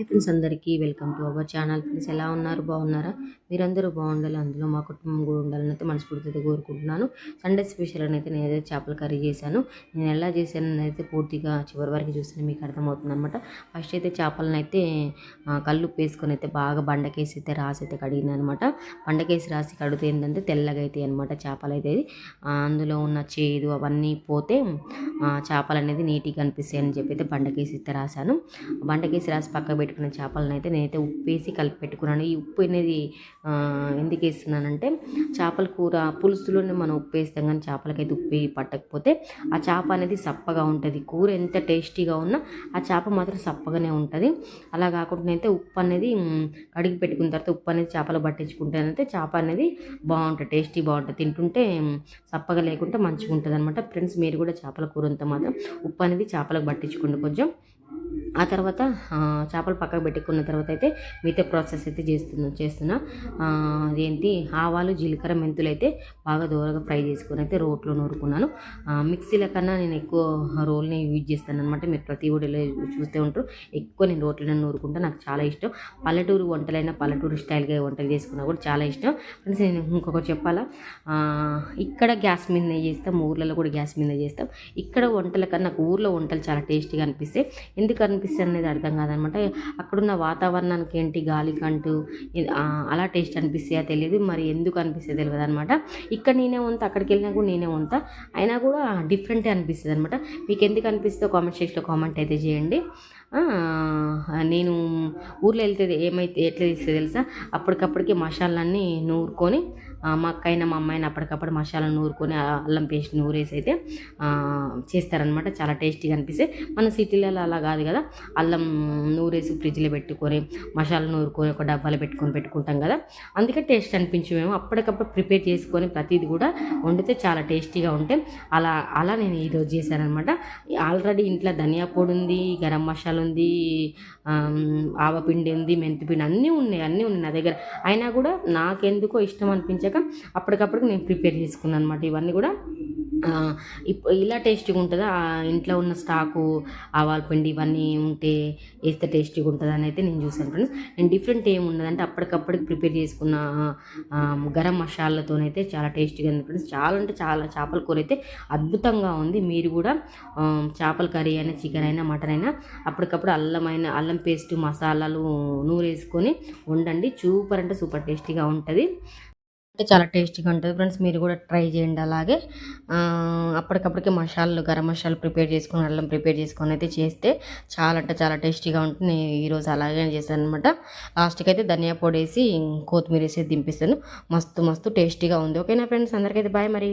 Hi friends అందరికీ welcome to our channel. Friends ఎలా ఉన్నారు? బాగున్నారా? మీరందరూ బాగుండాలి. అందులో మా కుటుంబం కూడా ఉండాలని అయితే మనస్ఫూర్తిగా కోరుకుంటున్నాను. సండే స్పెషల్ అని అయితే నేనైతే చేపల కర్రీ చేశాను. నేను ఎలా చేశాను అయితే పూర్తిగా చివరి వరకు చూస్తే మీకు అర్థమవుతుంది అనమాట ఫస్ట్ అయితే చేపలను అయితే కళ్ళు వేసుకొని అయితే బాగా బండకేసి అయితే రాసి అయితే కడిగిన అనమాట బండకేసి రాసి కడితే ఏంటంటే తెల్లగా అయితే అనమాట చేపలు అయితే. అందులో ఉన్న చేదు అవన్నీ పోతే చేపలు అనేది నీట్గా కనిపిస్తాయి అని చెప్పి అయితే బండకేసి అయితే రాశాను. బండకేసి రాసి పక్క పెట్టుకున్న చేపలను అయితే నేనైతే ఉప్పు వేసి కలిపి పెట్టుకున్నాను. ఈ ఉప్పు అనేది ఎందుకు వేస్తున్నానంటే చేపల కూర పులుసులోనే మనం ఉప్పు వేస్తాం కానీ చేపలకైతే ఉప్పు వేయి పట్టకపోతే ఆ చేప అనేది సప్పగా ఉంటుంది. కూర ఎంత టేస్టీగా ఉన్నా ఆ చేప మాత్రం సప్పగానే ఉంటుంది. అలా కాకుండా అయితే ఉప్పు అనేది కడిగి పెట్టుకున్న తర్వాత ఉప్పు అనేది చేపలు పట్టించుకుంటేనైతే చేప అనేది బాగుంటుంది టేస్టీ బాగుంటుంది. తింటుంటే సప్పగా లేకుంటే మంచిగా ఉంటుంది అనమాట ఫ్రెండ్స్ మీరు కూడా చేపల కూర అంతా మాత్రం ఉప్పు అనేది చేపలకు పట్టించుకోండి కొంచెం. ఆ తర్వాత చేపలు పక్కకు పెట్టుకున్న తర్వాత అయితే మిగతా ప్రాసెస్ అయితే చేస్తున్నా చేస్తున్నా. అదేంటి ఆవాలు జీలకర్ర మెంతులు అయితే బాగా దూరగా ఫ్రై చేసుకుని అయితే రోట్లో నూరుకున్నాను. మిక్సీల కన్నా నేను ఎక్కువ రోల్ని యూజ్ చేస్తాను అనమాట మీరు ప్రతి ఊడిలో చూస్తే ఉంటారు. ఎక్కువ నేను రోట్లోనే నూరుకుంటా. నాకు చాలా ఇష్టం. పల్లెటూరు వంటలైనా పల్లెటూరు స్టైల్గా వంటలు చేసుకున్నా కూడా చాలా ఇష్టం. ఫ్రెండ్స్ నేను ఇంకొకటి చెప్పాలా? ఇక్కడ గ్యాస్ మీద చేస్తాం ఊర్లలో కూడా గ్యాస్ మీద చేస్తాం. ఇక్కడ వంటల కన్నా నాకు ఊర్లో వంటలు చాలా టేస్టీగా అనిపిస్తాయి. ఎందుకు అనిపిస్తుంది అనేది అర్థం కాదనమాట. అక్కడున్న వాతావరణానికి ఏంటి గాలికంటూ అలా టేస్ట్ అనిపిస్తాయా తెలియదు మరి ఎందుకు అనిపిస్తే తెలియదు అనమాట. ఇక్కడ నేనే వంత అక్కడికి వెళ్ళినా కూడా నేనే వంత అయినా కూడా డిఫరెంటే అనిపిస్తుంది అనమాట మీకు ఎందుకు అనిపిస్తే కామెంట్ సెక్షన్లో కామెంట్ అయితే చేయండి. నేను ఊర్లో వెళ్తే ఏమైతే ఎట్లా తీస్తే తెలుసా? అప్పటికప్పటికి మసాలాన్ని నూరుకొని మా అక్కైనా మా అమ్మాయిని అప్పటికప్పుడు మసాలా నూరుకొని అల్లం పేస్ట్ నూరేసి అయితే చేస్తారనమాట చాలా టేస్టీగా అనిపిస్తే. మన సిటీలలో అలా కాదు కదా. అల్లం నూరేసి ఫ్రిడ్జ్లో పెట్టుకొని మసాలా నూరుకొని ఒక డబ్బాలో పెట్టుకొని పెట్టుకుంటాం కదా. అందుకే టేస్ట్ అనిపించి మేము. అప్పటికప్పుడు ప్రిపేర్ చేసుకొని ప్రతిది కూడా వండితే చాలా టేస్టీగా ఉంటే అలా అలా నేను ఈరోజు చేశానమాట ఆల్రెడీ ఇంట్లో ధనియా పొడి ఉంది గరం మసాలా ఉంది ఆవపిండి ఉంది మెంతిపిండి అన్నీ ఉన్నాయి అన్నీ ఉన్నాయి నా దగ్గర. అయినా కూడా నాకెందుకో ఇష్టం అనిపించాక అప్పటికప్పుడు నేను ప్రిపేర్ చేసుకున్నాను అనమాట ఇవన్నీ కూడా ఇలా టేస్టీగా ఉంటుందా? ఆ ఇంట్లో ఉన్న స్టాకు ఆవాల పిండి ఇవన్నీ ఉంటే వేస్తే టేస్టీగా ఉంటుంది అని అయితే నేను చూసాను ఫ్రెండ్స్. నేను డిఫరెంట్ ఏమి ఉండదంటే అప్పటికప్పటికి ప్రిపేర్ చేసుకున్న గరం మసాలాతోనైతే చాలా టేస్టీగా ఉంది ఫ్రెండ్స్. చాలా అంటే చాలా చేపల కూర అయితే అద్భుతంగా ఉంది. మీరు కూడా చేపల కర్రీ అయినా చికెన్ అయినా మటన్ అయినా అప్పటికప్పుడు అల్లం అయినా అల్లం పేస్ట్ మసాలాలు నూరేసుకొని వండండి. సూపర్ అంటే సూపర్ టేస్టీగా ఉంటుంది. అంటే చాలా టేస్టీగా ఉంటుంది ఫ్రెండ్స్. మీరు కూడా ట్రై చేయండి అలాగే. అప్పటికప్పటికి అప్పటికప్పటికే మసాలాలు గరం మసాలాలు ప్రిపేర్ చేసుకుని అల్లం ప్రిపేర్ చేసుకొని అయితే చేస్తే చాలా అంటే చాలా టేస్టీగా ఉంటుంది. నేను ఈరోజు అలాగే చేశాను అనమాట లాస్ట్కి అయితే ధనియా పొడి వేసి కొత్తిమీర వేసి దింపిస్తాను మస్తు మస్తు టేస్టీగా ఉంది. ఓకేనా ఫ్రెండ్స్? అందరికైతే బాయ్ మరి.